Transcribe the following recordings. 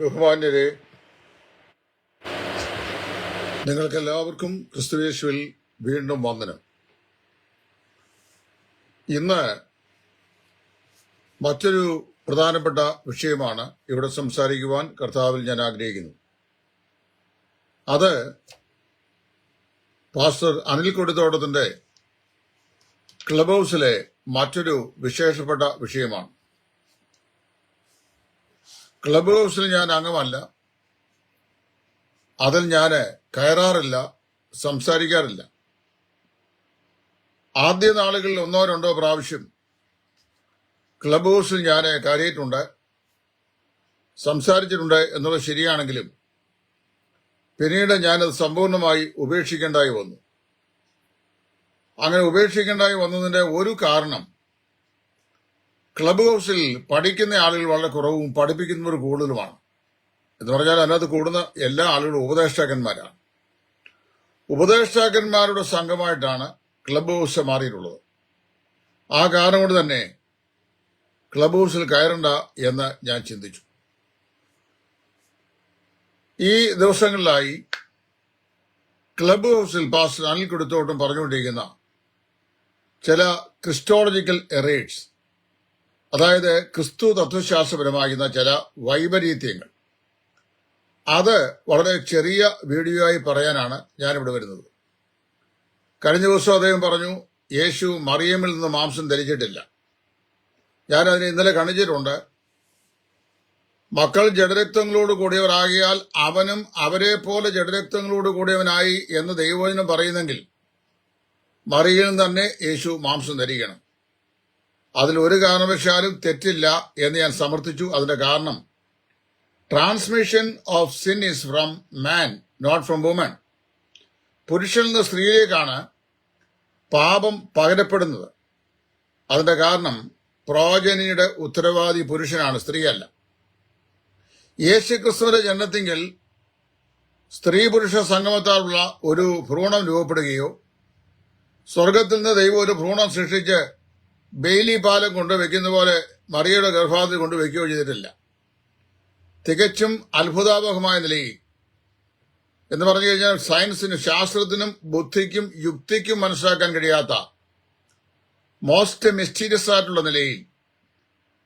ബഹുമാന്യരെ നിങ്ങൾക്ക് എല്ലാവർക്കും ക്രിസ്തുവേശുവിൽ വീണ്ടും വന്ദനം. ഇന്ന് മറ്റൊരു പ്രധാനപ്പെട്ട വിഷയമാണ് ഇവിടെ സംസാരിക്കുവാൻ കർത്താവിൽ ഞാൻ ആഗ്രഹിക്കുന്നു. അത് പാസ്റ്റർ അനിൽ കൊടുത്തോടത്തിന്റെ ക്ലബ് ഹൗസിലെ മറ്റൊരു വിശേഷപ്പെട്ട വിഷയമാണ്. ക്ലബ് ഹൗസിൽ ഞാൻ അംഗമല്ല. അതിൽ ഞാൻ കയറാറില്ല സംസാരിക്കാറില്ല. ആദ്യ നാളുകളിൽ ഒന്നോ രണ്ടോ പ്രാവശ്യം ക്ലബ് ഹൗസിൽ ഞാൻ കയറിയിട്ടുണ്ട്. സംസാരിച്ചിട്ടുണ്ട് എന്നുള്ളത് ശരിയാണെങ്കിലും പിന്നീട് ഞാനത് സമ്പൂർണമായി ഉപേക്ഷിക്കേണ്ടായി വന്നു. അങ്ങനെ ഉപേക്ഷിക്കേണ്ടായി വന്നതിന്റെ ഒരു കാരണം ക്ലബ് ഹൗസിൽ പഠിക്കുന്ന ആളുകൾ വളരെ കുറവും പഠിപ്പിക്കുന്നവർ കൂടുതലുമാണ്. എന്ന് പറഞ്ഞാൽ അതിനകത്ത് കൂടുന്ന എല്ലാ ആളുകളും ഉപദേഷ്ടാക്കന്മാരാണ്. ഉപദേഷ്ടാക്കന്മാരുടെ സംഘമായിട്ടാണ് ക്ലബ് ഹൗസ് മാറിയിട്ടുള്ളത്. ആ കാരണം കൊണ്ട് തന്നെ ക്ലബ് ഹൗസിൽ കയറണ്ട എന്ന് ഞാൻ ചിന്തിച്ചു. ഈ ദിവസങ്ങളിലായി ക്ലബ് ഹൗസിൽ പാസ്റ്റർ അനിൽ കൊടുത്തോട്ടും പറഞ്ഞുകൊണ്ടിരിക്കുന്ന ചില ക്രിസ്റ്റോളജിക്കൽ എറേഴ്സ് അതായത് ക്രിസ്തു തത്വശാസ്ത്രപരമാകുന്ന ചില വൈപരീത്യങ്ങൾ. അത് വളരെ ചെറിയ വീഡിയോ ആയി പറയാനാണ് ഞാനിവിടെ വരുന്നത്. കഴിഞ്ഞ ദിവസം അദ്ദേഹം പറഞ്ഞു യേശു മറിയമിൽ നിന്ന് മാംസം ധരിച്ചിട്ടില്ല. ഞാൻ അതിനെ ഇന്നലെ കാണിച്ചിട്ടുണ്ട് മക്കൾ ജഡരക്തങ്ങളോട് കൂടിയവരാകിയാൽ അവനും അവരെ പോലെ ജഡരക്തങ്ങളോട് കൂടിയവനായി എന്ന് ദൈവവചനം പറയുന്നെങ്കിൽ മറിയിൽ തന്നെ യേശു മാംസം ധരിക്കണം. അതിൽ ഒരു കാരണവശാലും തെറ്റില്ല എന്ന് ഞാൻ സമർത്ഥിച്ചു. അതിന്റെ കാരണം transmission of sin is from man not from woman പുരുഷനിൽ നിന്ന് സ്ത്രീയിലേക്കാണ് പാപം പകരപ്പെടുന്നത്. അതിന്റെ കാരണം പ്രോജനിയുടെ ഉത്തരവാദി പുരുഷനാണ് സ്ത്രീയല്ല. യേശുക്രിസ്തുവിന്റെ ജനനത്തിങ്കിൽ സ്ത്രീ പുരുഷ സംഗമത്താലുള്ള ഒരു ഭ്രൂണം രൂപപ്പെടുകയോ സ്വർഗത്തിൽ നിന്ന് ദൈവം ഒരു ഭ്രൂണം സൃഷ്ടിച്ച് ബെയിലി പാലം കൊണ്ടുവയ്ക്കുന്ന പോലെ മറിയയുടെ ഗർഭാത്തിൽ കൊണ്ടുവയ്ക്കുകയോ ചെയ്തിട്ടില്ല. തികച്ചും അത്ഭുതാപകമായ നിലയിൽ. എന്ന് പറഞ്ഞു കഴിഞ്ഞാൽ സയൻസിനും ശാസ്ത്രത്തിനും ബുദ്ധിക്കും യുക്തിക്കും മനസ്സിലാക്കാൻ കഴിയാത്ത മോസ്റ്റ് മിസ്റ്റീരിയസ് ആയിട്ടുള്ള നിലയിൽ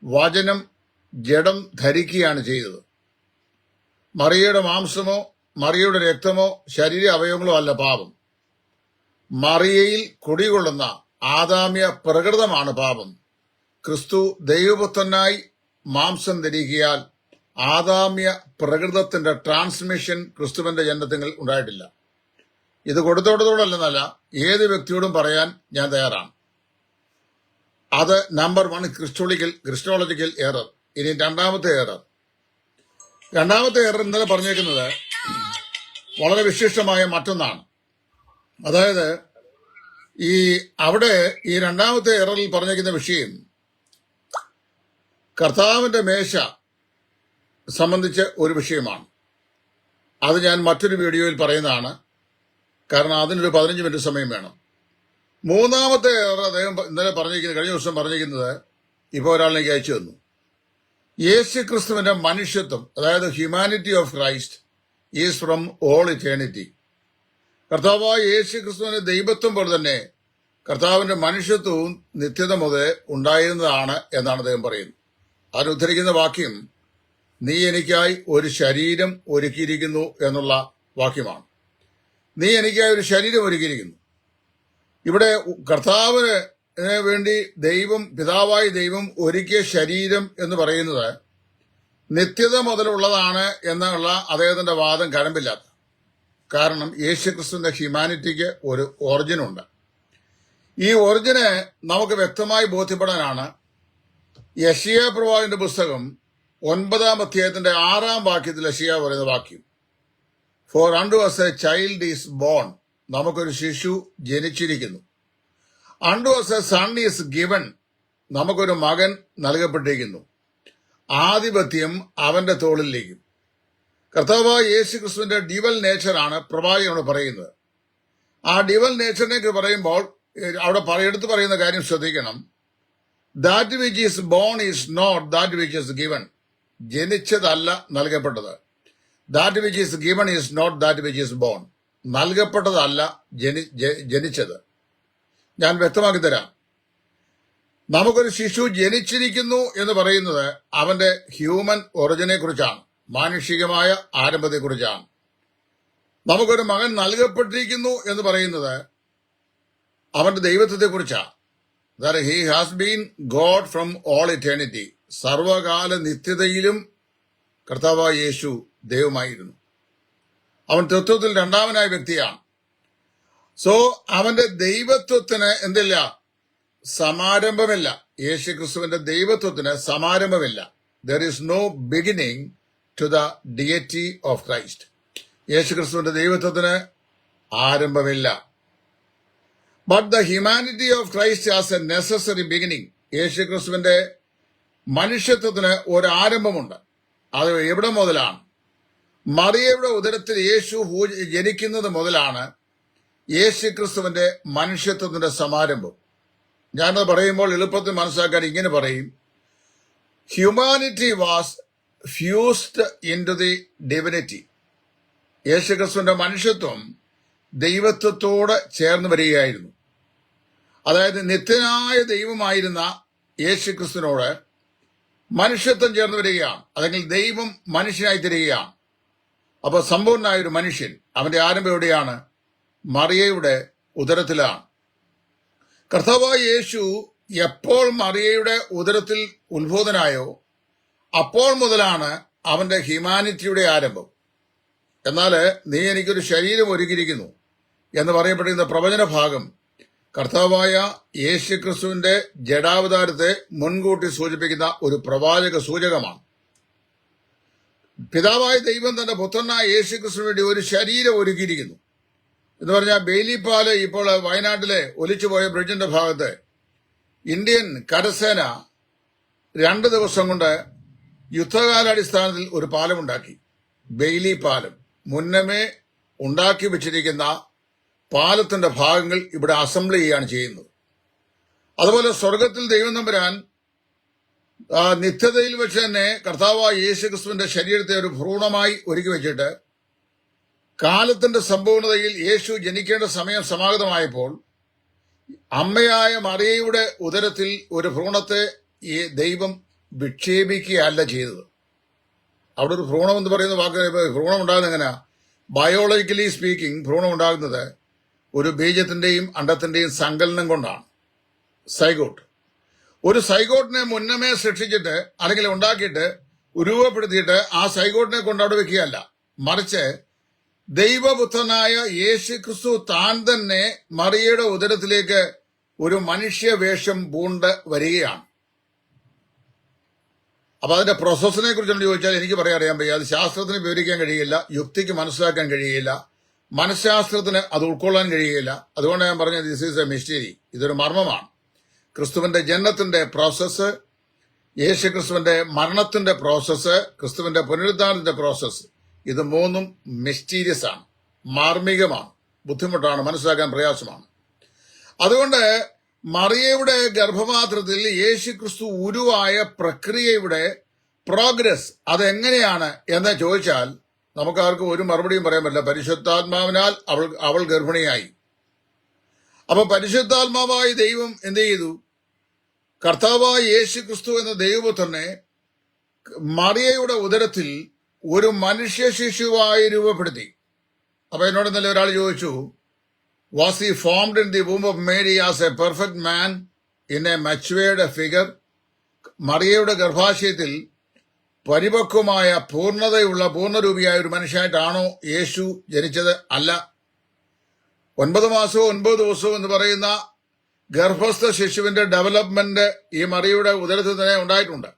വചനം ജഡം ധരിക്കുകയാണ് ചെയ്തത്. മറിയയുടെ മാംസമോ മറിയയുടെ രക്തമോ ശരീര അവയവങ്ങളോ അല്ല പാപം. മറിയയിൽ കുടികൊള്ളുന്ന ആദാമ്യ പ്രകൃതമാണ് പാപം. ക്രിസ്തു ദൈവപുത്രനായി മാംസം ധരിക്കിയാൽ ആദാമ്യ പ്രകൃതത്തിന്റെ ട്രാൻസ്മിഷൻ ക്രിസ്തുവിന്റെ ജനനത്തിൽ ഉണ്ടായിട്ടില്ല. ഇത് കൊടുത്തോടത്തോടല്ലെന്നല്ല ഏത് വ്യക്തിയോടും പറയാൻ ഞാൻ തയ്യാറാണ്. അത് number one christological christological error. ഇനി രണ്ടാമത്തെ എറർ. രണ്ടാമത്തെ എറർ ഇന്നലെ പറഞ്ഞേക്കുന്നത് വളരെ വിശിഷ്ടമായ മറ്റൊന്നാണ്. അതായത് ഈ അവിടെ ഈ രണ്ടാമത്തെ എററിൽ പറഞ്ഞിരിക്കുന്ന വിഷയം കർത്താവിന്റെ മേശ സംബന്ധിച്ച് ഒരു വിഷയമാണ്. അത് ഞാൻ മറ്റൊരു വീഡിയോയിൽ പറയുന്നതാണ്. കാരണം അതിനൊരു പതിനഞ്ച് മിനിറ്റ് സമയം വേണം. മൂന്നാമത്തെ എറർ അദ്ദേഹം ഇന്നലെ പറഞ്ഞിരിക്കുന്നത് കഴിഞ്ഞ ദിവസം പറഞ്ഞിരിക്കുന്നത് ഇപ്പോൾ ഒരാളിലേക്ക് അയച്ചു തന്നു. യേശു ക്രിസ്തുവിന്റെ മനുഷ്യത്വം അതായത് humanity of Christ is from all eternity. കർത്താവായ യേശു ക്രിസ്തുവിന്റെ ദൈവത്വം പോലെ തന്നെ കർത്താവിന്റെ മനുഷ്യത്വവും നിത്യത മുതൽ ഉണ്ടായിരുന്നതാണ് എന്നാണ് അദ്ദേഹം പറയുന്നത്. അതിന് ഉദ്ധരിക്കുന്ന വാക്യം നീ എനിക്കായി ഒരു ശരീരം ഒരുക്കിയിരിക്കുന്നു എന്നുള്ള വാക്യമാണ്. നീ എനിക്കായി ഒരു ശരീരം ഒരുക്കിയിരിക്കുന്നു ഇവിടെ കർത്താവിന് വേണ്ടി ദൈവം പിതാവായ ദൈവം ഒരുക്കിയ ശരീരം എന്ന് പറയുന്നത് നിത്യത മുതലുള്ളതാണ് എന്നുള്ള അദ്ദേഹത്തിന്റെ വാദം കഴമ്പില്ലാത്ത കാരണം യേശുക്രിസ്തുവിന്റെ ഹ്യൂമാനിറ്റിക്ക് ഒരു ഒറിജിനുണ്ട്. ഈ ഒറിജിനെ നമുക്ക് വ്യക്തമായി ബോധ്യപ്പെടാനാണ് യഷിയ പ്രവാഹിന്റെ പുസ്തകം ഒൻപതാം അധ്യായത്തിന്റെ ആറാം വാക്യത്തിൽ യഷിയ പറയുന്ന വാക്യം. For unto us a child is born നമുക്കൊരു ശിശു ജനിച്ചിരിക്കുന്നു. Unto us a son is given നമുക്കൊരു മകൻ നൽകപ്പെട്ടിരിക്കുന്നു. ആധിപത്യം അവന്റെ തോളിലേക്കും കർത്താവായ യേശു ക്രിസ്തുവിന്റെ ഡിവൽ നേച്ചറാണ് പ്രവാചകനോട് പറയുന്നത്. ആ ഡിവൽ നേച്ചറിനെ പറയുമ്പോൾ അവിടെ എടുത്തു പറയുന്ന കാര്യം ശ്രദ്ധിക്കണം. That which is born is not that which is given ജനിച്ചതല്ല നൽകപ്പെട്ടത്. That which is given is not that which is born നൽകപ്പെട്ടതല്ല ജനി ജനിച്ചത്. ഞാൻ വ്യക്തമാക്കി തരാം. നമുക്കൊരു ശിശു ജനിച്ചിരിക്കുന്നു എന്ന് പറയുന്നത് അവന്റെ ഹ്യൂമൻ ഒറിജിനെ കുറിച്ചാണ്. മാനുഷികമായ ആരംഭത്തെക്കുറിച്ചാണ്. നമുക്കൊരു മകൻ നൽകപ്പെട്ടിരിക്കുന്നു എന്ന് പറയുന്നത് അവന്റെ ദൈവത്വത്തെക്കുറിച്ചാണ്. That he has been God from all eternity സർവകാല നിത്യതയിലും കർത്താവായ യേശു ദൈവമായിരുന്നു. അവൻ തത്വത്തിൽ രണ്ടാമനായ വ്യക്തിയാണ്. സോ അവന്റെ ദൈവത്വത്തിന് എന്തില്ല? സമാരംഭമില്ല. യേശു ക്രിസ്തുവിന്റെ ദൈവത്വത്തിന് സമാരംഭമില്ല. There is no beginning to the deity of Christ യേശുക്രിസ്തുവിന്റെ ദൈവത്വത്തിന് ആരംഭമില്ല. But the humanity of Christ has a necessary beginning Yeshu ക്രിസ്തുവിന്റെ മനുഷ്യത്വത്തിന് ഒരു ആരംഭമുണ്ട്. അത് എവിടെ മുതലാണ്? മറിയയുടെ ഉദരത്തിൽ യേശു ജനിക്കുന്നത് മുതലാണ് യേശു ക്രിസ്തുവിന്റെ മനുഷ്യത്വത്തിന്റെ സമാരംഭം. ഞാനത് പറയുമ്പോൾ എളുപ്പത്തിൽ മനസ്സിലാക്കാൻ ഇങ്ങനെ പറയും. Humanity was fused into the divinity യേശുക്രിസ്തുവിന്റെ മനുഷ്യത്വം ദൈവത്വത്തോട് ചേർന്ന് വരികയായിരുന്നു. അതായത് നിത്യനായ ദൈവമായിരുന്ന യേശുക്രിസ്തുവിനോട് മനുഷ്യത്വം ചേർന്ന് വരികയാണ്. അല്ലെങ്കിൽ ദൈവം മനുഷ്യനായി തരികയാണ്. അപ്പൊ സമ്പൂർണനായ ഒരു മനുഷ്യൻ അവന്റെ ആരംഭം എവിടെയാണ്? മറിയയുടെ ഉദരത്തിലാണ്. കർത്താവായ യേശു എപ്പോൾ മറിയയുടെ ഉദരത്തിൽ ഉത്ബോധനായോ അപ്പോൾ മുതലാണ് അവന്റെ ഹ്യൂമാനിറ്റിയുടെ ആരംഭം. എന്നാൽ നീ എനിക്കൊരു ശരീരം ഒരുക്കിയിരിക്കുന്നു എന്ന് പറയപ്പെട്ടിരുന്ന പ്രവചന ഭാഗം കർത്താവായ യേശു ക്രിസ്തുവിന്റെ ജഡാവതാരത്തെ മുൻകൂട്ടി സൂചിപ്പിക്കുന്ന ഒരു പ്രവാചക സൂചകമാണ്. പിതാവായ ദൈവം തന്റെ പുത്രനായ യേശു ക്രിസ്തുവിന് വേണ്ടി ഒരു ശരീരം ഒരുക്കിയിരിക്കുന്നു. എന്ന് പറഞ്ഞാൽ ബെയിലിപ്പാൽ ഇപ്പോൾ വയനാട്ടിലെ ഒലിച്ചുപോയ ബ്രിഡ്ജിന്റെ ഭാഗത്ത് ഇന്ത്യൻ കരസേന രണ്ട് ദിവസം കൊണ്ട് യുദ്ധകാലാടിസ്ഥാനത്തിൽ ഒരു പാലമുണ്ടാക്കി. ബെയിലി പാലം. മുന്നമേ ഉണ്ടാക്കി വെച്ചിരിക്കുന്ന പാലത്തിന്റെ ഭാഗങ്ങൾ ഇവിടെ അസംബ്ലി ചെയ്യുകയാണ് ചെയ്യുന്നത്. അതുപോലെ സ്വർഗത്തിൽ ദൈവം നമ്പരാൻ നിത്യതയിൽ വെച്ച് തന്നെ കർത്താവായ യേശു ക്രിസ്തുവിന്റെ ശരീരത്തെ ഒരു ഭ്രൂണമായി ഒരുക്കി വെച്ചിട്ട് കാലത്തിന്റെ സമ്പൂർണതയിൽ യേശു ജനിക്കേണ്ട സമയം സമാഗതമായപ്പോൾ അമ്മയായ മറിയയുടെ ഉദരത്തിൽ ഒരു ഭ്രൂണത്തെ ദൈവം വിക്ഷേപിക്കുകയല്ല ചെയ്തത്. അവിടെ ഒരു ഭ്രൂണം എന്ന് പറയുന്ന വാക്ക് ഭ്രൂണം ഉണ്ടാകുന്നത് എങ്ങനെയാ ബയോളജിക്കലി സ്പീക്കിംഗ് ഭ്രൂണം ഉണ്ടാകുന്നത് ഒരു ബീജത്തിന്റെയും അണ്ടത്തിന്റെയും സങ്കലനം കൊണ്ടാണ്. സൈഗോട്ട് ഒരു സൈഗോട്ടിനെ മുന്നമേ സൃഷ്ടിച്ചിട്ട് അല്ലെങ്കിൽ ഉണ്ടാക്കിയിട്ട് രൂപപ്പെടുത്തിയിട്ട് ആ സൈഗോട്ടിനെ കൊണ്ട് അവിടെ വെക്കുകയല്ല. മറിച്ച് ദൈവപുത്രനായ യേശു ക്രിസ്തു താൻ തന്നെ മറിയയുടെ ഉദരത്തിലേക്ക് ഒരു മനുഷ്യ വേഷം പൂണ്ട് വരികയാണ്. അപ്പൊ അതിന്റെ പ്രോസസ്സിനെ കുറിച്ചുകൊണ്ട് ചോദിച്ചാൽ എനിക്ക് പറയാൻ അറിയാൻ വയ്യ. അത് ശാസ്ത്രത്തിന് വിവരിക്കാൻ കഴിയില്ല യുക്തിക്ക് മനസ്സിലാക്കാൻ കഴിയില്ല മനഃശാസ്ത്രത്തിന് അത് ഉൾക്കൊള്ളാൻ കഴിയില്ല. അതുകൊണ്ട് ഞാൻ പറഞ്ഞത് ദിസ് ഈസ് എ മിസ്റ്ററി ഇതൊരു മർമ്മമാണ്. ക്രിസ്തുവിന്റെ ജനനത്തിന്റെ പ്രോസസ്സ് യേശു ക്രിസ്തുവിന്റെ മരണത്തിന്റെ പ്രോസസ്സ് ക്രിസ്തുവിന്റെ പുനരുദ്ധാനത്തിന്റെ പ്രോസസ്സ് ഇത് മൂന്നും മിസ്റ്റീരിയസ് ആണ്. മാർമികമാണ്. ബുദ്ധിമുട്ടാണ്. മനസ്സിലാക്കാൻ പ്രയാസമാണ്. അതുകൊണ്ട് മറിയയുടെ ഗർഭപാത്രത്തിൽ യേശു ക്രിസ്തു ഉരുവായ പ്രക്രിയയുടെ പ്രോഗ്രസ് അതെങ്ങനെയാണ് എന്ന് ചോദിച്ചാൽ നമുക്കാർക്കും ഒരു മറുപടിയും പറയാൻ പറ്റില്ല. പരിശുദ്ധാത്മാവിനാൽ അവൾ അവൾ ഗർഭിണിയായി. അപ്പൊ പരിശുദ്ധാത്മാവായ ദൈവം എന്ത് ചെയ്തു? കർത്താവായ യേശു ക്രിസ്തു എന്ന ദൈവപുത്രനെ മറിയയുടെ ഉദരത്തിൽ ഒരു മനുഷ്യ ശിശുവായി രൂപപ്പെടുത്തി. അപ്പൊ എന്നോട് ഇന്നലെ ഒരാൾ ചോദിച്ചു was he formed in the womb of Mary as a perfect man in a matured figure? മറിയയുടെ ഗർഭാശയത്തിൽ പരിപക്വമായ പൂർണതയുള്ള പൂർണരൂപിയായ ഒരു മനുഷ്യനായിട്ടാണോ യേശു ജനിച്ചത്? അല്ല. ഒൻപത് മാസവും ഒൻപത് ദിവസവും എന്ന് പറയുന്ന ഗർഭസ്ഥ ശിശുവിന്റെ ഡെവലപ്മെന്റ് ഈ മറിയുടെ ഉദരത്തിൽ തന്നെ ഉണ്ടായിട്ടുണ്ട്.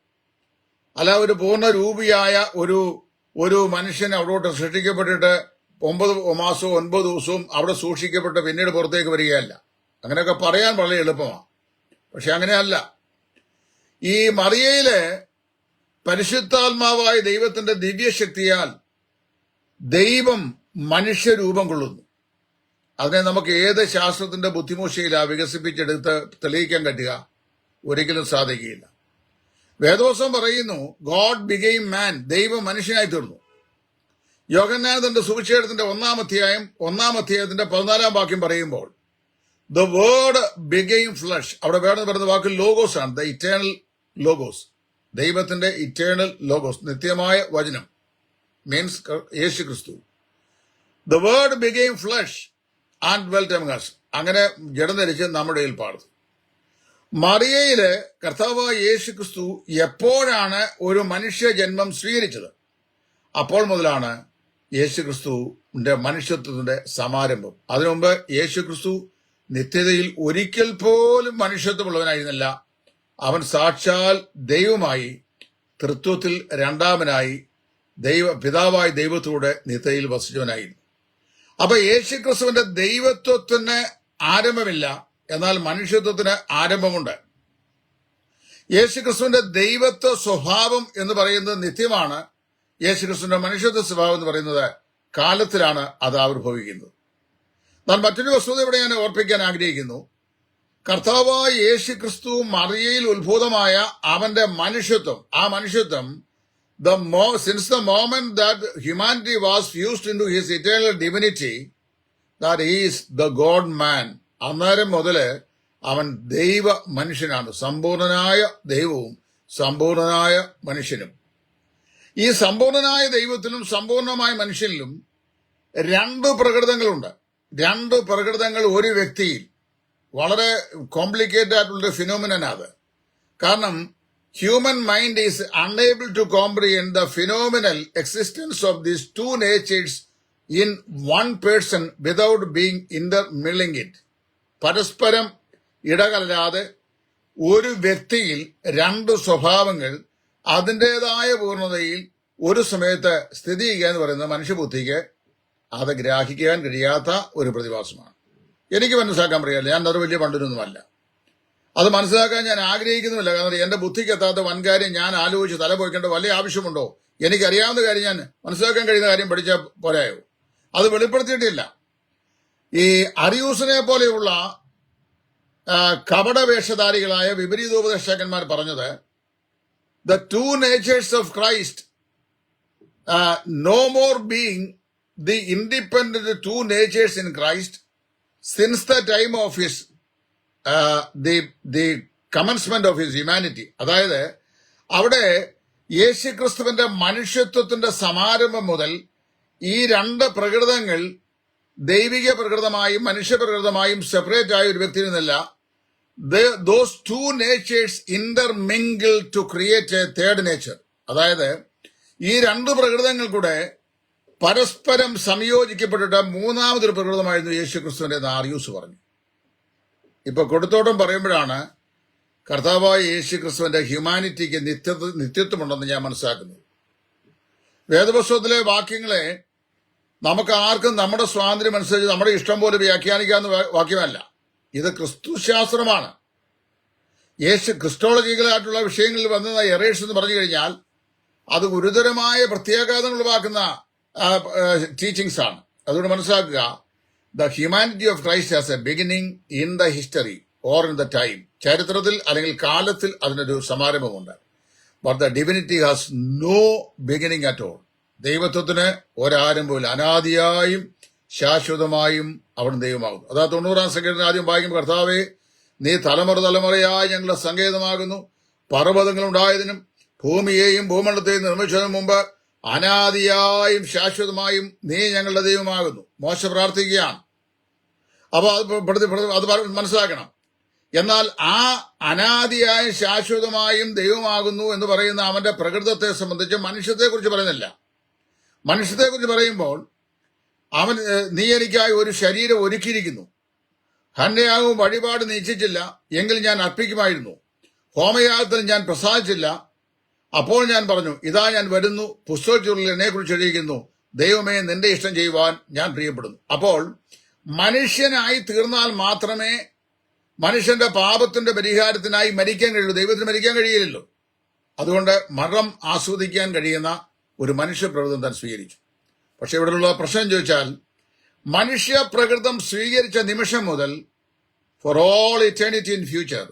അല്ല ഒരു പൂർണരൂപിയായ ഒരു ഒരു മനുഷ്യൻ അവിടോട്ട് സൃഷ്ടിക്കപ്പെട്ടിട്ട് ഒമ്പത് മാസവും ഒൻപത് ദിവസവും അവിടെ സൂക്ഷിക്കപ്പെട്ട് പിന്നീട് പുറത്തേക്ക് വരികയല്ല. അങ്ങനെയൊക്കെ പറയാൻ വളരെ എളുപ്പമാണ്. പക്ഷെ അങ്ങനെയല്ല. ഈ മറിയയിലെ പരിശുദ്ധാത്മാവായ ദൈവത്തിന്റെ ദിവ്യശക്തിയാൽ ദൈവം മനുഷ്യരൂപം കൊള്ളുന്നു. അതിനെ നമുക്ക് ഏത് ശാസ്ത്രത്തിന്റെ ബുദ്ധിമൂശയിലാ വികസിപ്പിച്ചെടുത്ത് തെളിയിക്കാൻ പറ്റുക? ഒരിക്കലും സാധിക്കുകയില്ല. വേദോസം പറയുന്നു ഗോഡ് ബിഗെയിം മാൻ ദൈവം മനുഷ്യനായി തീർന്നു. യോഗനാഥന്റെ സുവിശേഷത്തിന്റെ ഒന്നാം അധ്യായം ഒന്നാം അധ്യായത്തിന്റെ പതിനാലാം വാക്യം പറയുമ്പോൾ ദ വേർഡ് ബിഗെയിം ഫ്ലഷ് അവിടെ വേർഡ് എന്ന് പറയുന്ന വാക്ക് ലോഗോസ് ആണ്. ദ ഇറ്റേണൽ ലോഗോസ് ദൈവത്തിന്റെ ഇറ്റേണൽ ലോഗോസ് നിത്യമായ വചനം. Means Yeshu Kristu the word became flesh and well among us അങ്ങനെ ജഡനരിച്ച് നമ്മുടെ ഇടയിൽ പാടുന്നു. മറിയയിൽ കർത്താവ് യേശു ക്രിസ്തു എപ്പോഴാണ് ഒരു മനുഷ്യ ജന്മം സ്വീകരിച്ചത്? അപ്പോൾ മുതലാണ് യേശു ക്രിസ്തുവിന്റെ മനുഷ്യത്വത്തിന്റെ സമാരംഭം. അതിനുമുമ്പ് യേശു ക്രിസ്തു നിത്യതയിൽ ഒരിക്കൽ പോലും മനുഷ്യത്വമുള്ളവനായിരുന്നില്ല. അവൻ സാക്ഷാൽ ദൈവമായി തൃത്വത്തിൽ രണ്ടാമനായി ദൈവ പിതാവായ ദൈവത്തോടെ നിത്യയിൽ വസിച്ചവനായിരുന്നു. അപ്പൊ യേശുക്രിസ്തുവിന്റെ ദൈവത്വത്തിന് ആരംഭമില്ല. എന്നാൽ മനുഷ്യത്വത്തിന് ആരംഭമുണ്ട്. യേശുക്രിസ്തുവിന്റെ ദൈവത്വ സ്വഭാവം എന്ന് പറയുന്നത് നിത്യമാണ്. യേശു ക്രിസ്തുവിന്റെ മനുഷ്യത്വ സ്വഭാവം എന്ന് പറയുന്നത് കാലത്തിലാണ് അത് ആവിർഭവിക്കുന്നത്. എന്നാൽ മറ്റൊരു വസ്തുത ഇവിടെ ഞാൻ ഓർപ്പിക്കാൻ ആഗ്രഹിക്കുന്നു. കർത്താവായ യേശു ക്രിസ്തു മറിയയിൽ ഉത്ഭൂതമായ അവന്റെ മനുഷ്യത്വം ആ മനുഷ്യത്വം the mo since the moment that humanity was used into his eternal divinity that is the God man അന്നേരം മുതൽ അവൻ ദൈവ മനുഷ്യനാണ്. സമ്പൂർണനായ ദൈവവും സമ്പൂർണനായ മനുഷ്യനും. ഈ സമ്പൂർണനായ ദൈവത്തിലും സമ്പൂർണമായ മനുഷ്യനിലും രണ്ട് പ്രകൃതങ്ങളുണ്ട്. രണ്ട് പ്രകൃതങ്ങൾ ഒരു വ്യക്തിയിൽ. വളരെ കോംപ്ലിക്കേറ്റഡ് ആയിട്ടുള്ള ഫിനോമിനൻ അത്. കാരണം human mind is unable to comprehend the phenomenal existence of these two natures in one person without being intermingling it പരസ്പരം ഇടകലരാതെ ഒരു വ്യക്തിയിൽ രണ്ട് സ്വഭാവങ്ങൾ അതിന്റെതായ പൂർണതയിൽ ഒരു സമയത്ത് സ്ഥിതി ചെയ്യുക എന്ന് പറയുന്നത് മനുഷ്യബുദ്ധിക്ക് അത് ഗ്രാഹിക്കാൻ കഴിയാത്ത ഒരു പ്രതിഭാസമാണ്. എനിക്ക് മനസ്സിലാക്കാൻ പറയാല്ല ഞാൻ അത് വലിയ പണ്ടിനൊന്നുമല്ല അത് മനസ്സിലാക്കാൻ ഞാൻ ആഗ്രഹിക്കുന്നുമില്ല. കാരണം എന്റെ ബുദ്ധിക്ക് എത്താത്ത വൻകാര്യം ഞാൻ ആലോചിച്ച് തല പോയിക്കേണ്ട വലിയ ആവശ്യമുണ്ടോ? എനിക്കറിയാവുന്ന കാര്യം ഞാൻ മനസ്സിലാക്കാൻ കഴിയുന്ന കാര്യം പഠിച്ച പോരായോ അത് വെളിപ്പെടുത്തിയിട്ടില്ല. ഈ അരിയൂസിനെ പോലെയുള്ള കപട കപടവേഷധാരികളായ വിപരീതോപദേശകന്മാർ പറഞ്ഞത് the two natures of Christ no more being the independent two natures in Christ since the time of his the the commencement of his humanity അതായത് അവിടെ യേശു ക്രിസ്തുവിന്റെ മനുഷ്യത്വത്തിന്റെ സമാരംഭം മുതൽ ഈ രണ്ട് പ്രകൃതങ്ങൾ ദൈവിക പ്രകൃതമായും മനുഷ്യപ്രകൃതമായും സെപ്പറേറ്റ് ആയ ഒരു വ്യക്തിയിൽ നിന്നല്ല those two natures intermingle to create a third nature അതായത് ഈ രണ്ട് പ്രകൃതങ്ങൾ കൂടെ പരസ്പരം സംയോജിക്കപ്പെട്ടിട്ട് മൂന്നാമതൊരു പ്രകൃതമായിരുന്നു യേശു ക്രിസ്തുവിന്റെ ആർയൂസ് പറഞ്ഞു. ഇപ്പൊ കൊടുത്തോട്ടം പറയുമ്പോഴാണ് കർത്താവായ യേശു ക്രിസ്തുവിന്റെ ഹ്യൂമാനിറ്റിക്ക് നിത്യ നിത്യത്വമുണ്ടെന്ന് ഞാൻ മനസ്സിലാക്കുന്നത്. വേദപുസ്തകത്തിലെ വാക്യങ്ങളെ നമുക്ക് ആർക്കും നമ്മുടെ സ്വാതന്ത്ര്യം അനുസരിച്ച് നമ്മുടെ ഇഷ്ടം പോലെ വ്യാഖ്യാനിക്കാവുന്ന വാക്യമല്ല. ഇത് ക്രിസ്തുശാസ്ത്രമാണ്. യേശു ക്രിസ്റ്റോളജികളായിട്ടുള്ള വിഷയങ്ങളിൽ വന്ന എറേഷ് എന്ന് പറഞ്ഞു കഴിഞ്ഞാൽ അത് ഗുരുതരമായ പ്രത്യാഘാതങ്ങൾ ഉളവാക്കുന്ന ടീച്ചിങ്സ് ആണ്. അതുകൊണ്ട് മനസ്സിലാക്കുക the humanity of Christ has a beginning in the history or in the time ചരിത്രത്തിൽ അല്ലെങ്കിൽ കാലത്തിൽ അതിനൊരു സമാരംഭമുണ്ട്. But the divinity has no beginning at all ദൈവത്വത്തിന് ഒരാരംഭമില്ല അനാദിയായും ശാശ്വതമായും അവിടുന്ന് ദൈവമാകുന്നു. അതാ തൊണ്ണൂറാം സംഗീതത്തിന് ആദ്യം വായിക്കും കർത്താവേ നീ തലമുറ തലമുറയായി ഞങ്ങളുടെ സങ്കേതമാകുന്നു. പർവതങ്ങൾ ഉണ്ടായതിനും ഭൂമിയെയും ഭൂമണ്ഡലത്തെയും നിർമ്മിച്ചതിനു മുമ്പ് അനാദിയായും ശാശ്വതമായും നീ ഞങ്ങളുടെ ദൈവമാകുന്നു. മോശ പ്രാർത്ഥിക്കുകയാണ്. അപ്പൊ അത് അത് മനസ്സിലാക്കണം. എന്നാൽ ആ അനാദിയായും ശാശ്വതമായും ദൈവമാകുന്നു എന്ന് പറയുന്ന അവന്റെ പ്രകൃതത്തെ സംബന്ധിച്ച് മനുഷ്യത്തെക്കുറിച്ച് പറയുന്നില്ല. മനുഷ്യത്തെക്കുറിച്ച് പറയുമ്പോൾ അവൻ നീ എനിക്കായി ഒരു ശരീരം ഒരുക്കിയിരിക്കുന്നു. ഹന്നയാവും വഴിപാട് നീച്ചിട്ടില്ല എങ്കിൽ ഞാൻ അർപ്പിക്കുമായിരുന്നു. ഹോമയാഗത്തിൽ ഞാൻ പ്രസാദിച്ചില്ല. അപ്പോൾ ഞാൻ പറഞ്ഞു ഇതാ ഞാൻ വരുന്നു പുസ്തകച്ചുരുളിൽ എന്നെ കുറിച്ച് എഴുതിയിരിക്കുന്നു. ദൈവമേ നിന്റെ ഇഷ്ടം ചെയ്യുവാൻ ഞാൻ പ്രിയപ്പെടുന്നു. അപ്പോൾ മനുഷ്യനായി തീർന്നാൽ മാത്രമേ മനുഷ്യന്റെ പാപത്തിന്റെ പരിഹാരത്തിനായി മരിക്കാൻ കഴിയൂ. ദൈവത്തിന് മരിക്കാൻ കഴിയില്ലല്ലോ. അതുകൊണ്ട് മരണം ആസ്വദിക്കാൻ കഴിയുന്ന ഒരു മനുഷ്യ പ്രകൃതം താൻ സ്വീകരിച്ചു. പക്ഷെ ഇവിടെയുള്ള പ്രശ്നം ചോദിച്ചാൽ മനുഷ്യ പ്രകൃതം സ്വീകരിച്ച നിമിഷം മുതൽ for all eternity in future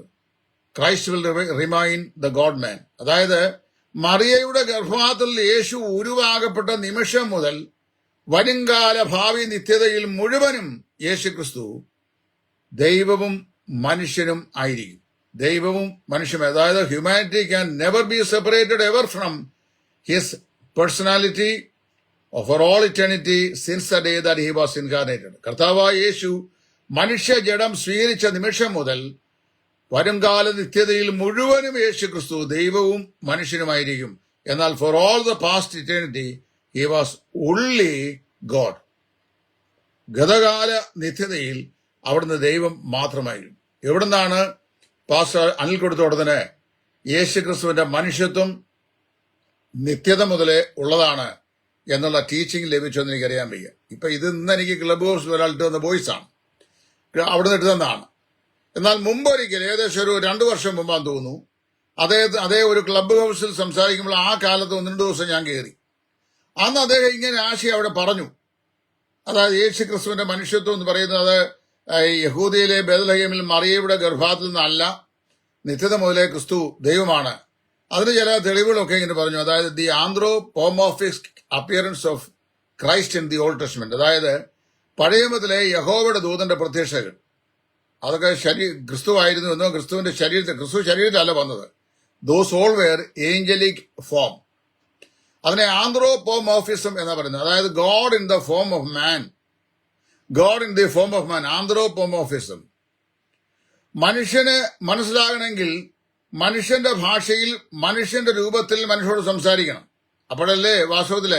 Christ will remain the God man അതായത് മറിയയുടെ ഗർഭപാത്രത്തിൽ യേശു ഉരുവാകപ്പെട്ട നിമിഷം മുതൽ വരുംകാല ഭാവി നിത്യതയിൽ മുഴുവനും യേശു ക്രിസ്തു ദൈവവും മനുഷ്യനും ആയിരിക്കും. ദൈവവും മനുഷ്യനും. അതായത് humanity can never be separated ever from his personality for all eternity since the day that he was incarnated കർത്താവായ യേശു മനുഷ്യ ജഡം സ്വീകരിച്ച നിമിഷം മുതൽ വരുംകാല നിത്യതയിൽ മുഴുവനും യേശു ക്രിസ്തു ദൈവവും മനുഷ്യനുമായിരിക്കും. എന്നാൽ for all the past eternity he was only God ഗതകാല നിത്യതയിൽ അവിടുന്ന് ദൈവം മാത്രമായിരുന്നു എവിടുന്നാണ് പാസ്റ്റർ അനിൽ കൊടുത്ത ഉടനെ? യേശു ക്രിസ്തുവിന്റെ മനുഷ്യത്വം നിത്യത മുതലേ ഉള്ളതാണ്. എന്നുള്ള ടീച്ചിങ് ലഭിച്ചെന്ന് എനിക്കറിയാൻ വയ്യ. ഇപ്പൊ ഇത് ഇന്ന് എനിക്ക് ക്ലബ് ഹൗസ് ഒരാളിട്ട് വന്ന ബോയ്സ് ആണ്. അവിടുന്ന് എടുത്തതാണ് എന്നാൽ മുമ്പൊരിക്കൽ ഏകദേശം ഒരു രണ്ടു വർഷം മുമ്പാന്ന് തോന്നുന്നു അതേ അതേ ഒരു ക്ലബ് ഹൗസിൽ സംസാരിക്കുമ്പോൾ ആ കാലത്ത് ഒന്ന് രണ്ട് ദിവസം ഞാൻ കയറി അന്ന് അദ്ദേഹം ഇങ്ങനെ ആശയം അവിടെ പറഞ്ഞു. അതായത് യേശു ക്രിസ്തുവിന്റെ മനുഷ്യത്വം എന്ന് പറയുന്നത് യഹൂദിയിലെ ബദലഹീമിൽ മറിയയുടെ ഗർഭാത്തിൽ നിന്നല്ല നിത്യത മുതലേ ക്രിസ്തു ദൈവമാണ്. അതിന് ചില തെളിവുകളൊക്കെ ഇങ്ങനെ പറഞ്ഞു. അതായത് the anthropomorphic appearance of Christ in the Old Testament അതായത് പഴയ നിയമത്തിലെ യഹോവയുടെ ദൂതന്റെ പ്രത്യക്ഷകൾ അതൊക്കെ ശരീ ക്രിസ്തു ആയിരുന്നു എന്നോ ക്രിസ്തുവിന്റെ ശരീരത്തിൽ ക്രിസ്തു ശരീരത്തിലല്ല വന്നത്. Those all were angelic form അതിനെ ആന്ത്രോപോമോഫിസം എന്നാ പറയുന്നത്. അതായത് God in the form of man God in the form of man anthropomorphism. മനുഷ്യന് മനസ്സിലാകണമെങ്കിൽ മനുഷ്യന്റെ ഭാഷയിൽ മനുഷ്യന്റെ രൂപത്തിൽ മനുഷ്യരോട് സംസാരിക്കണം. അപ്പോഴല്ലേ വാസ്തവത്തിൽ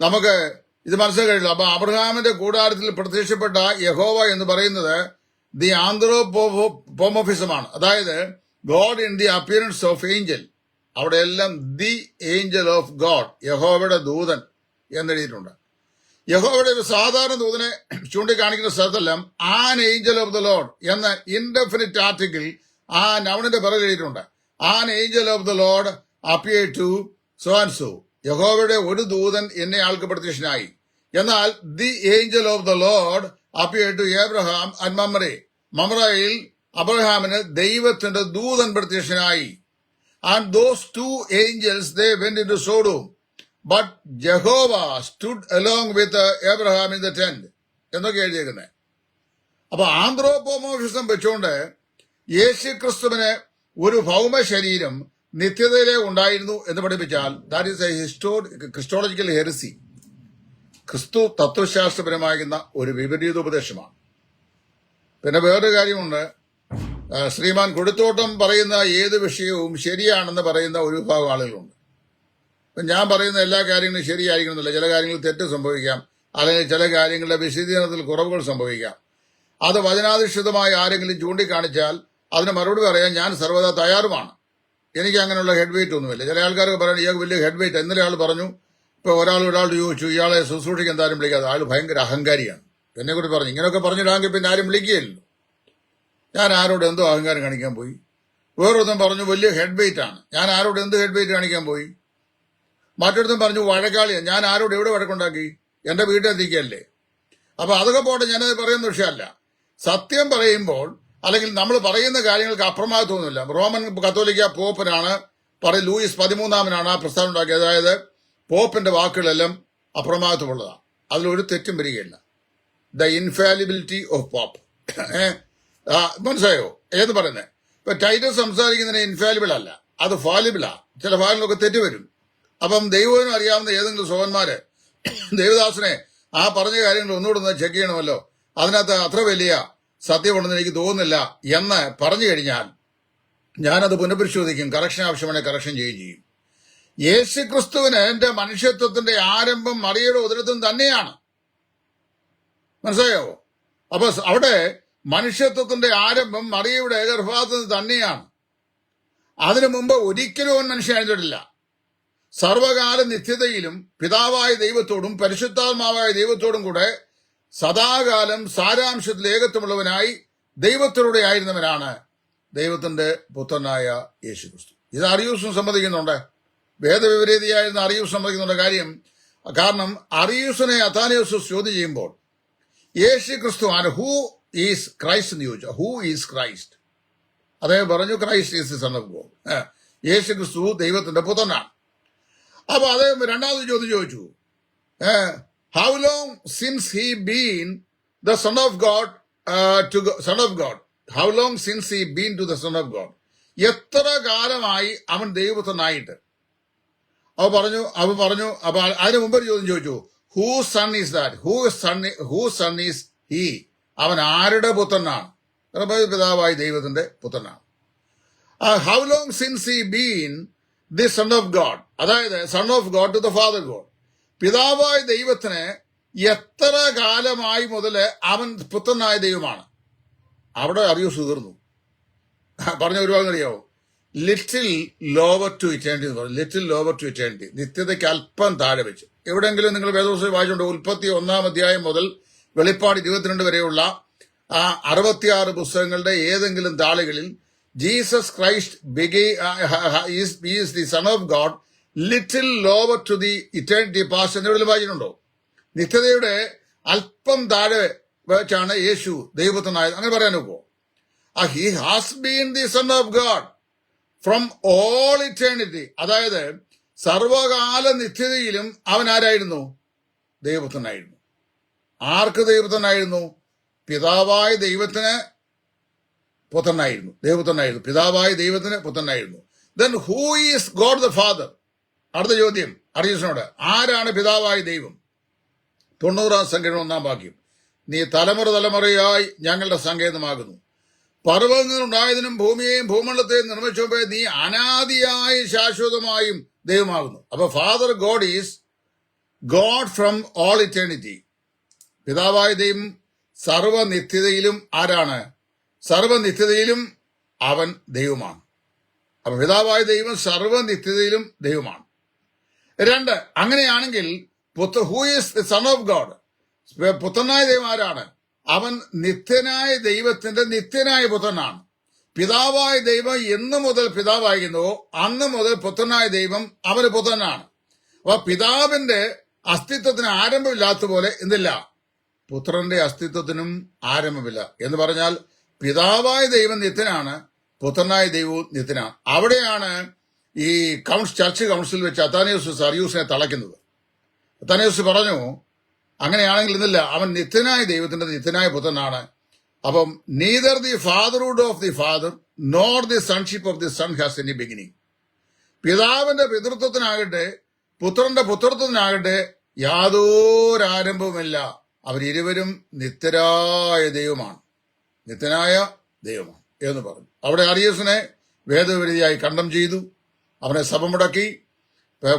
നമുക്ക് ഇത് മനസ്സിലാക്കില്ല അപ്പൊ അബ്രഹാമിന്റെ കൂടാരത്തിൽ പ്രത്യക്ഷപ്പെട്ട യഹോവ എന്ന് പറയുന്നത് ദി ആന്ത്രോപോമോഫിസമാണ്. അതായത് God in the appearance of angel അവിടെ എല്ലാം ദി ഏഞ്ചൽ ഓഫ് ഗോഡ് യഹോവയുടെ ദൂതൻ എന്നെഴുതിയിട്ടുണ്ട് യഹോവയുടെ ഒരു സാധാരണ ദൂതനെ ചൂണ്ടിക്കാണിക്കുന്ന സ്ഥലത്തെല്ലാം an angel of the lord എന്ന ഇൻഡെഫിനിറ്റ് ആർട്ടിക്കിൾ ആ നവണിന്റെ പിറകിൽ എഴുതിയിട്ടുണ്ട്. An angel of the lord appear to so and so യഹോവയുടെ ഒരു ദൂതൻ എന്നെ ആൾക്ക് പ്രത്യക്ഷനായി എന്നാൽ the angel of the lord appear to Abraham in Mamre മമ്രയിൽ അബ്രഹാമിന് ദൈവത്തിന്റെ ദൂതൻ പ്രത്യക്ഷനായി. And those two angels they went into but Jehovah stood along with Abraham in the tent എന്നൊക്കെ എഴുതിയേക്കുന്നത് അപ്പൊ ആന്ത്രോപോമോഫിസം വെച്ചുകൊണ്ട് യേശു ക്രിസ്തുവിന് ഒരു ഭൗമ ശരീരം നിത്യതയിലെ ഉണ്ടായിരുന്നു എന്ന് പഠിപ്പിച്ചാൽ that is a histo christological heresy Kristu തത്വശാസ്ത്രപരമാകുന്ന ഒരു വിപരീത ഉപദേശമാണ് പിന്നെ വേറൊരു കാര്യമുണ്ട്. ശ്രീമാൻ കൊടുത്തോട്ടം പറയുന്ന ഏത് വിഷയവും ശരിയാണെന്ന് പറയുന്ന ഒരു വിഭാഗം ആളുകളുണ്ട്. അപ്പം ഞാൻ പറയുന്ന എല്ലാ കാര്യങ്ങളും ശരിയായിരിക്കണമെന്നില്ല. ചില കാര്യങ്ങൾ തെറ്റ് സംഭവിക്കാം. അല്ലെങ്കിൽ ചില കാര്യങ്ങളുടെ വിശദീകരണത്തിൽ കുറവുകൾ സംഭവിക്കാം. അത് വചനാധിഷ്ഠിതമായി ആരെങ്കിലും ചൂണ്ടിക്കാണിച്ചാൽ അതിന് മറുപടി പറയാൻ ഞാൻ സർവതാ തയ്യാറുമാണ്. എനിക്ക് അങ്ങനെയുള്ള ഹെഡ് വെയിറ്റ് ഒന്നുമില്ല. ചില ആൾക്കാർക്ക് പറയണം ഇയാൾക്ക് വലിയ ഹെഡ് വെയിറ്റ് ഇന്നലെ ആൾ പറഞ്ഞു ഇപ്പൊ ഒരാൾ ഒരാൾ ചോദിച്ചു ഇയാളെ ശുശ്രൂഷിക്കാൻ എന്തായാലും വിളിക്കാതെ? ആൾ ഭയങ്കര അഹങ്കാരിയാണ്. എന്നെ കൂടി പറഞ്ഞു. ഇങ്ങനെയൊക്കെ പറഞ്ഞിടാമെങ്കിൽ പിന്നെ ആരും വിളിക്കുകയില്ലല്ലോ. ഞാൻ ആരോട് എന്തോ അഹങ്കാരം കാണിക്കാൻ പോയി? വേറൊരുത്തം പറഞ്ഞു വലിയ ഹെഡ് വെയിറ്റ് ആണ്. ഞാൻ ആരോട് എന്ത് ഹെഡ് വെയിറ്റ് കാണിക്കാൻ പോയി? മറ്റൊരുത്തം പറഞ്ഞു വഴക്കാളിയാണ് ഞാൻ ആരോട് എവിടെ വഴക്കുണ്ടാക്കി? എന്റെ വീട്ടിലെത്തിക്കല്ലേ. അപ്പൊ അതൊക്കെ പോട്ടെ ഞാനത് പറയുന്ന വിഷയമല്ല. സത്യം പറയുമ്പോൾ അല്ലെങ്കിൽ നമ്മൾ പറയുന്ന കാര്യങ്ങൾക്ക് അപ്രമാദിത്വമൊന്നുമില്ല റോമൻ കത്തോലിക്ക പോപ്പനാണ് പറയും ലൂയിസ് പതിമൂന്നാമനാണ് ആ പ്രസ്താവന ഉണ്ടാക്കിയത്. അതായത് പോപ്പിന്റെ വാക്കുകളെല്ലാം അപ്രമാദിത്വമുള്ളതാണ് അതിലൊരു തെറ്റും വരികയില്ല. ദ ഇൻഫാലിബിലിറ്റി ഓഫ് പോപ്പ് മനസ്സിലായോ? ഏത് പറയുന്നത് ഇപ്പൊ ടൈറ്റസ് സംസാരിക്കുന്നതിന് ഇൻഫാലിബിൾ അല്ല. അത് ഫാലിബിളാ ചില ഭാഗങ്ങളൊക്കെ തെറ്റ് വരും. അപ്പം ദൈവത്തിനും അറിയാവുന്ന ഏതെങ്കിലും സോഹന്മാര് ദേവദാസനെ ആ പറഞ്ഞ കാര്യങ്ങൾ ഒന്നുകൂടെ ഒന്ന് ചെക്ക് ചെയ്യണമല്ലോ. അതിനകത്ത് അത്ര വലിയ സത്യമുണ്ടെന്ന് എനിക്ക് തോന്നുന്നില്ല എന്ന് പറഞ്ഞു കഴിഞ്ഞാൽ ഞാനത് പുനഃപരിശോധിക്കും. കറക്ഷൻ ആവശ്യമാണെങ്കിൽ കറക്ഷൻ ചെയ്യുകയും ചെയ്യും. യേശു ക്രിസ്തുവിന് എന്റെ മനുഷ്യത്വത്തിന്റെ ആരംഭം മറിയുടെ ഉദരത്തും തന്നെയാണ്. മനസ്സിലായോ? അപ്പൊ അവിടെ മനുഷ്യത്വത്തിന്റെ ആരംഭം മറിയയുടെ ഗർഭാത്തിൽ തന്നെയാണ്. അതിനു മുമ്പ് ഒരിക്കലും അവൻ മനുഷ്യനായിരുന്നിട്ടില്ല സർവകാല നിത്യതയിലും പിതാവായ ദൈവത്തോടും പരിശുദ്ധാത്മാവായ ദൈവത്തോടും കൂടെ സദാകാലം സാരാംശത്തിൽ ഏകത്വമുള്ളവനായി ദൈവത്തിലൂടെ ആയിരുന്നവനാണ് ദൈവത്തിന്റെ പുത്രനായ യേശു ക്രിസ്തു ഇത് അറിയൂസും സമ്മതിക്കുന്നുണ്ട്. വേദവിപരീതിയായിരുന്ന അറിയൂസ് സമ്മതിക്കുന്നുണ്ട് കാര്യം. കാരണം അറിയൂസിനെ അഥാനിയൂസ് ചോദ്യം ചെയ്യുമ്പോൾ യേശു ക്രിസ്തു ആണ് ഹൂ ഈസ് ക്രൈസ്റ്റ് എന്ന് ചോദിച്ചു. ഹൂ ഈസ് ക്രൈസ്റ്റ് അദ്ദേഹം പറഞ്ഞു Christ is son of God Yeshu Kristu ദൈവത്തിന്റെ പുത്രനാണ്. അപ്പൊ അദ്ദേഹം രണ്ടാമത് ചോദ്യം ചോദിച്ചു. How he since he been the son of to to son of God how long since he been to the son of God എത്ര കാലമായി അവൻ ദൈവപുത്രനായിട്ട് അവ പറഞ്ഞു അവ പറഞ്ഞു അപ്പൊ അതിന് മുമ്പ് ഒരു ചോദ്യം ചോദിച്ചു. Who son is that who son who son is he അവൻ ആരുടെ പുത്രനാണ്? പിതാവായ ദൈവത്തിന്റെ പുത്രനാണ്? How long since he been the son of God അതായത് son of God to the father God പിതാവായ ദൈവത്തിന് എത്ര കാലമായി മുതൽ അവൻ പുത്രനായ ദൈവമാണ്. അവിടെ അറിയൂ തീർന്നു പറഞ്ഞ ഭാഗം അറിയാവോ ലിറ്റിൽ ലോവർ ടു ഇറ്റേണ്ടി എന്ന് പറഞ്ഞു ലിറ്റിൽ ലോവർ ടു ഇറ്റേണ്ടി നിത്യതയ്ക്ക് അല്പം താഴെ വെച്ചു. എവിടെയെങ്കിലും നിങ്ങൾ വേദോത്സവം വായിച്ചുകൊണ്ട് ഉൽപ്പത്തി ഒന്നാം അധ്യായം മുതൽ വെളിപ്പാട് ഇരുപത്തിരണ്ട് വരെയുള്ള ആ അറുപത്തിയാറ് പുസ്തകങ്ങളുടെ ഏതെങ്കിലും താളുകളിൽ Jesus Christ ബിഗി is the son of God little lower to the eternity pass എന്നെവിടെ വായിച്ചിട്ടുണ്ടോ? നിത്യതയുടെ അല്പം താഴെ വെച്ചാണ് യേശു ദൈവത്തിനായത് അങ്ങനെ പറയാൻ ഒക്കുമോ ആ he has been the son of God from all eternity അതായത് സർവകാല നിത്യതയിലും അവൻ ആരായിരുന്നു? ദൈവത്തിനായിരുന്നു ആർക്ക് ദൈവത്തിനായിരുന്നു പിതാവായ ദൈവത്തിന് പുത്രനായിരുന്നു. ദൈവത്തിനായിരുന്നു പിതാവായ ദൈവത്തിന് പുത്രനായിരുന്നു. Then who is God the father അടുത്ത ചോദ്യം അർജുനോട് ആരാണ് പിതാവായ ദൈവം? തൊണ്ണൂറാം സംഖ്യ ഒന്നാം വാക്യം. നീ തലമുറ തലമുറയായി ഞങ്ങളുടെ സങ്കേതമാകുന്നു. പർവതങ്ങളുണ്ടായതിനും ഭൂമിയെയും ഭൂമണ്ഡലത്തെയും നിർമ്മിച്ചപ്പോൾ നീ അനാദിയായും ശാശ്വതമായും ദൈവമാകുന്നു. അപ്പൊ father God is God from all eternity പിതാവായ ദൈവം സർവനിത്യതയിലും ആരാണ്? സർവനിത്യതയിലും അവൻ ദൈവമാണ്. അപ്പൊ പിതാവായ ദൈവം സർവനിത്യതയിലും ദൈവമാണ്. രണ്ട് അങ്ങനെയാണെങ്കിൽ പുത്ര who is son of God പുത്രനായ ദൈവം ആരാണ് അവൻ നിത്യനായ ദൈവത്തിന്റെ നിത്യനായ പുത്രനാണ്. പിതാവായ ദൈവം എന്നു മുതൽ പിതാവായിരുന്നുവോ അന്ന് മുതൽ പുത്രനായ ദൈവം അവന് പുത്രനാണ്. അപ്പൊ പിതാവിന്റെ അസ്തിത്വത്തിന് ആരംഭമില്ലാത്ത പോലെ എന്തില്ല? പുത്രന്റെ അസ്തിത്വത്തിനും ആരംഭമില്ല. എന്ന് പറഞ്ഞാൽ പിതാവായ ദൈവം നിത്യനാണ് പുത്രനായ ദൈവവും നിത്യനാണ്. അവിടെയാണ് ഈ കൗൺസ് ചർച്ച് കൗൺസിൽ വെച്ച് അത്താനയൂസ് സർയൂസിനെ തളയ്ക്കുന്നത്. അത്താനയൂസ് പറഞ്ഞു അങ്ങനെയാണെങ്കിൽ ഇന്നില്ല അവൻ നിത്യനായ ദൈവത്തിന്റെ നിത്യനായ പുത്രനാണ്. അപ്പം neither the fatherhood of the father nor the sonship of the son has any beginning പിതാവിന്റെ പിതൃത്വത്തിനാകട്ടെ പുത്രന്റെ പുത്രത്വത്തിനാകട്ടെ യാതൊരാരംഭവുമില്ല. അവരിരുവരും നിത്യരായ ദൈവമാണ്. നിത്യനായ ദൈവമാണ് എന്ന് പറഞ്ഞു. അവിടെ അറിയസിനെ വേദവിരുതിയായി കണ്ടം ചെയ്തു. അവനെ സഭ മുടക്കി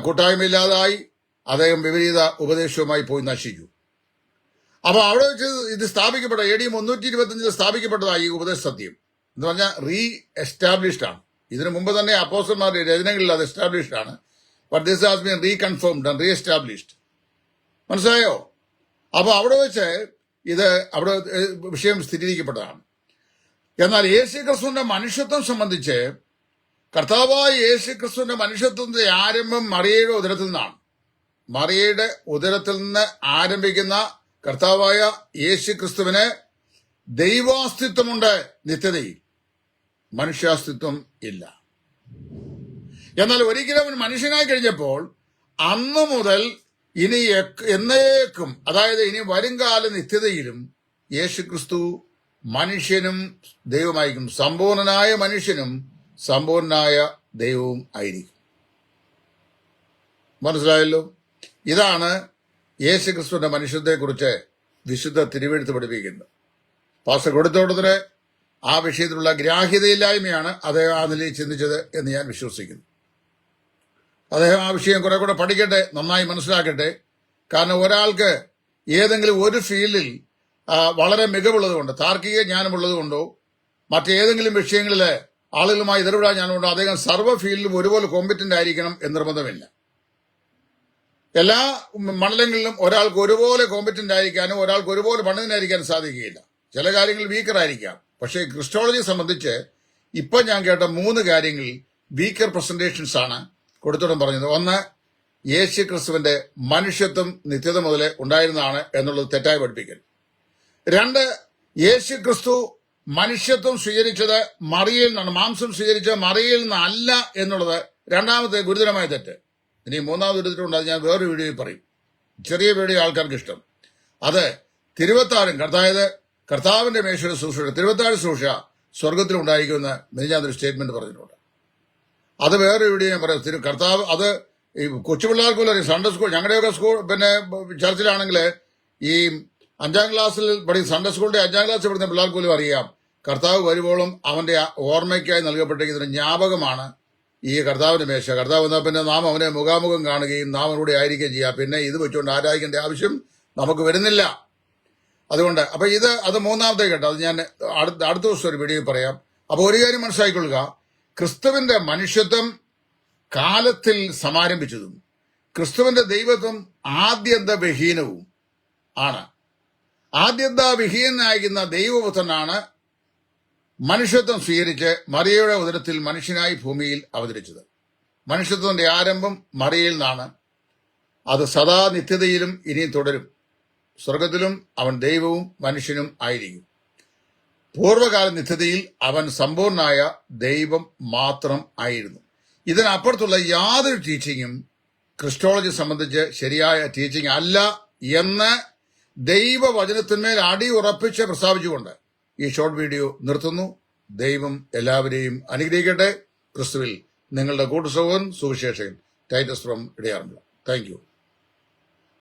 കൂട്ടായ്മയില്ലാതായി അദ്ദേഹം വിപരീത ഉപദേശവുമായി പോയി നശിച്ചു. അപ്പോൾ അവിടെ വെച്ച് ഇത് സ്ഥാപിക്കപ്പെട്ട എ ഡി മുന്നൂറ്റി ഇരുപത്തിയഞ്ചിൽ സ്ഥാപിക്കപ്പെട്ടതായി ഈ ഉപദേശ സത്യം. എന്ന് പറഞ്ഞാൽ റീ എസ്റ്റാബ്ലിഷ്ഡ് ആണ്. ഇതിനു മുമ്പ് തന്നെ അപ്പോസന്മാരുടെ രചനകളിൽ അത് എസ്റ്റാബ്ലിഷ്ഡ് ആണ്. But this has been reconfirmed and reestablished മനസ്സിലായോ? അപ്പൊ അവിടെ വെച്ച് ഇത് അവിടെ വിഷയം സ്ഥിരീകരിക്കപ്പെട്ടതാണ്. എന്നാൽ യേശു ക്രിസ്തുവിന്റെ മനുഷ്യത്വം സംബന്ധിച്ച് കർത്താവായ യേശു ക്രിസ്തുവിന്റെ മനുഷ്യത്വത്തിന്റെ ആരംഭം മറിയയുടെ ഉദരത്തിൽ നിന്നാണ്. മറിയയുടെ ഉദരത്തിൽ നിന്ന് ആരംഭിക്കുന്ന കർത്താവായ യേശു ക്രിസ്തുവിന് ദൈവാസ്തിത്വമുണ്ട് നിത്യതയിൽ. മനുഷ്യാസ്തിത്വം ഇല്ല. എന്നാൽ ഒരിക്കലും അവൻ മനുഷ്യനായി കഴിഞ്ഞപ്പോൾ അന്ന് മുതൽ ഇനി എന്നേക്കും അതായത് ഇനി വരുംകാല നിത്യതയിലും യേശുക്രിസ്തു മനുഷ്യനും ദൈവമായിരിക്കും. സമ്പൂർണനായ മനുഷ്യനും സമ്പൂർണനായ ദൈവവും ആയിരിക്കും. മനസ്സിലായല്ലോ? ഇതാണ് യേശുക്രിസ്തുവിന്റെ മനുഷ്യത്തെക്കുറിച്ച് വിശുദ്ധ തിരുവെഴുത്ത് പഠിപ്പിക്കുന്നത്. പാസ് കൊടുത്തോടത്തിന് ആ വിഷയത്തിലുള്ള ഗ്രാഹ്യതയില്ലായ്മയാണ് അദ്ദേഹം ആ നിലയിൽ ചിന്തിച്ചത് എന്ന് ഞാൻ വിശ്വസിക്കുന്നു. അദ്ദേഹം ആ വിഷയം കുറെ കൂടെ പഠിക്കട്ടെ നന്നായി മനസ്സിലാക്കട്ടെ. കാരണം ഒരാൾക്ക് ഏതെങ്കിലും ഒരു ഫീൽഡിൽ വളരെ മികവുള്ളതുകൊണ്ട് താർക്കിക ജ്ഞാനമുള്ളതുകൊണ്ടോ മറ്റേതെങ്കിലും വിഷയങ്ങളിൽ ആളുകളുമായി ഇടപെടാൻ ഞാനുണ്ട് അദ്ദേഹം സർവ ഫീൽഡിലും ഒരുപോലെ കോമ്പറ്റന്റ് ആയിരിക്കണം എന്ന് നിർബന്ധമില്ല. എല്ലാ മണ്ഡലങ്ങളിലും ഒരാൾക്ക് ഒരുപോലെ കോമ്പറ്റന്റ് ആയിരിക്കാനും ഒരാൾക്ക് ഒരുപോലെ പണ്ഡിതനായിരിക്കാനും സാധിക്കുകയില്ല. ചില കാര്യങ്ങൾ വീക്കർ ആയിരിക്കാം. പക്ഷേ ക്രിസ്റ്റോളജിയെ സംബന്ധിച്ച് ഇപ്പൊ ഞാൻ കേട്ട മൂന്ന് കാര്യങ്ങളിൽ വീക്കർ പ്രസന്റേഷൻസ് ആണ് കൊടുത്തോടം പറഞ്ഞത്. ഒന്ന് യേശു ക്രിസ്തുവിന്റെ മനുഷ്യത്വം നിത്യത മുതലേ ഉണ്ടായിരുന്നതാണ് എന്നുള്ളത് തെറ്റായി പഠിപ്പിക്കൽ രണ്ട് യേശു ക്രിസ്തു മനുഷ്യത്വം സ്വീകരിച്ചത് മറിയിൽ നിന്നാണ് മാംസം സ്വീകരിച്ചത് മറിയിൽ നിന്നല്ല എന്നുള്ളത് രണ്ടാമത്തെ ഗുരുതരമായ തെറ്റ്. ഇനി മൂന്നാമത് എടുത്തിട്ടുണ്ട് അത് ഞാൻ വേറൊരു വീഡിയോയിൽ പറയും. ചെറിയ വീഡിയോ ആൾക്കാർക്ക് ഇഷ്ടം. അത് തിരുവത്താഴും അതായത് കർത്താവിന്റെ മേശയുടെ ശുശ്രൂഷ തിരുവത്താഴ് ശുശ്രൂഷ സ്വർഗത്തിലുണ്ടായിരിക്കുമെന്ന് മെനിഞ്ഞാന്നൊരു സ്റ്റേറ്റ്മെന്റ് പറഞ്ഞിട്ടുണ്ട്. അത് വേറെ വീഡിയോ ഞാൻ പറയാം. തിരു കർത്താവ് അത് ഈ കൊച്ചു പിള്ളേർക്ക് പോലും അറിയാം സൺഡേ സ്കൂൾ ഞങ്ങളുടെയൊക്കെ സ്കൂൾ പിന്നെ ചർച്ചിലാണെങ്കിൽ ഈ അഞ്ചാം ക്ലാസ്സിൽ പഠി സൺഡേ സ്കൂളിന്റെ അഞ്ചാം ക്ലാസ്സിൽ പഠിക്കുന്ന പിള്ളേർക്ക് അറിയാം. കർത്താവ് വരുമ്പോഴും അവന്റെ ഓർമ്മയ്ക്കായി നൽകപ്പെട്ടിരിക്കുന്ന ജ്ഞാപകമാണ് ഈ കർത്താവിന്റെ മേശ. കർത്താവ് എന്നാൽ പിന്നെ നാം അവനെ മുഖാമുഖം കാണുകയും നാം അവനോട് ആയിരിക്കുകയും ചെയ്യാം. പിന്നെ ഇത് വെച്ചുകൊണ്ട് ആരാധിക്കേണ്ട ആവശ്യം നമുക്ക് വരുന്നില്ല. അതുകൊണ്ട് അപ്പൊ ഇത് അത് മൂന്നാമത്തെ കേട്ടോ അത് ഞാൻ അടുത്ത അടുത്ത ദിവസം ഒരു വീഡിയോ പറയാം. അപ്പൊ ഒരു കാര്യം മനസ്സിലാക്കിക്കൊള്ളുക. ക്രിസ്തുവിന്റെ മനുഷ്യത്വം കാലത്തിൽ സമാരംഭിച്ചതും ക്രിസ്തുവിന്റെ ദൈവത്വം ആദ്യന്ത വിഹീനവും ആണ്. ആദ്യന്ത വിഹീനായിരിക്കുന്ന ദൈവപുത്രനാണ് മനുഷ്യത്വം സ്വീകരിച്ച് മറിയയുടെ ഉദരത്തിൽ മനുഷ്യനായി ഭൂമിയിൽ അവതരിച്ചത്. മനുഷ്യത്വത്തിന്റെ ആരംഭം മറിയയിൽ നിന്നാണ്. അത് സദാ നിത്യതയിലും ഇനിയും തുടരും. സ്വർഗത്തിലും അവൻ ദൈവവും മനുഷ്യനും ആയിരിക്കും. പൂർവകാല നിത്യതയിൽ അവൻ സമ്പൂർണായ ദൈവം മാത്രം ആയിരുന്നു. ഇതിനപ്പുറത്തുള്ള യാതൊരു ടീച്ചിങ്ങും ക്രിസ്റ്റോളജി സംബന്ധിച്ച് ശരിയായ ടീച്ചിങ് അല്ല എന്ന് ദൈവവചനത്തിന്മേൽ അടി ഉറപ്പിച്ച് പ്രസ്താവിച്ചുകൊണ്ട് ഈ ഷോർട്ട് വീഡിയോ നിർത്തുന്നു. ദൈവം എല്ലാവരെയും അനുഗ്രഹിക്കട്ടെ. ക്രിസ്തുവിൽ നിങ്ങളുടെ കൂട്ടുസഹോദരൻ സുവിശേഷൻ ടൈറ്റസ് ഫ്രം ഇടയാറുമുള്ള താങ്ക്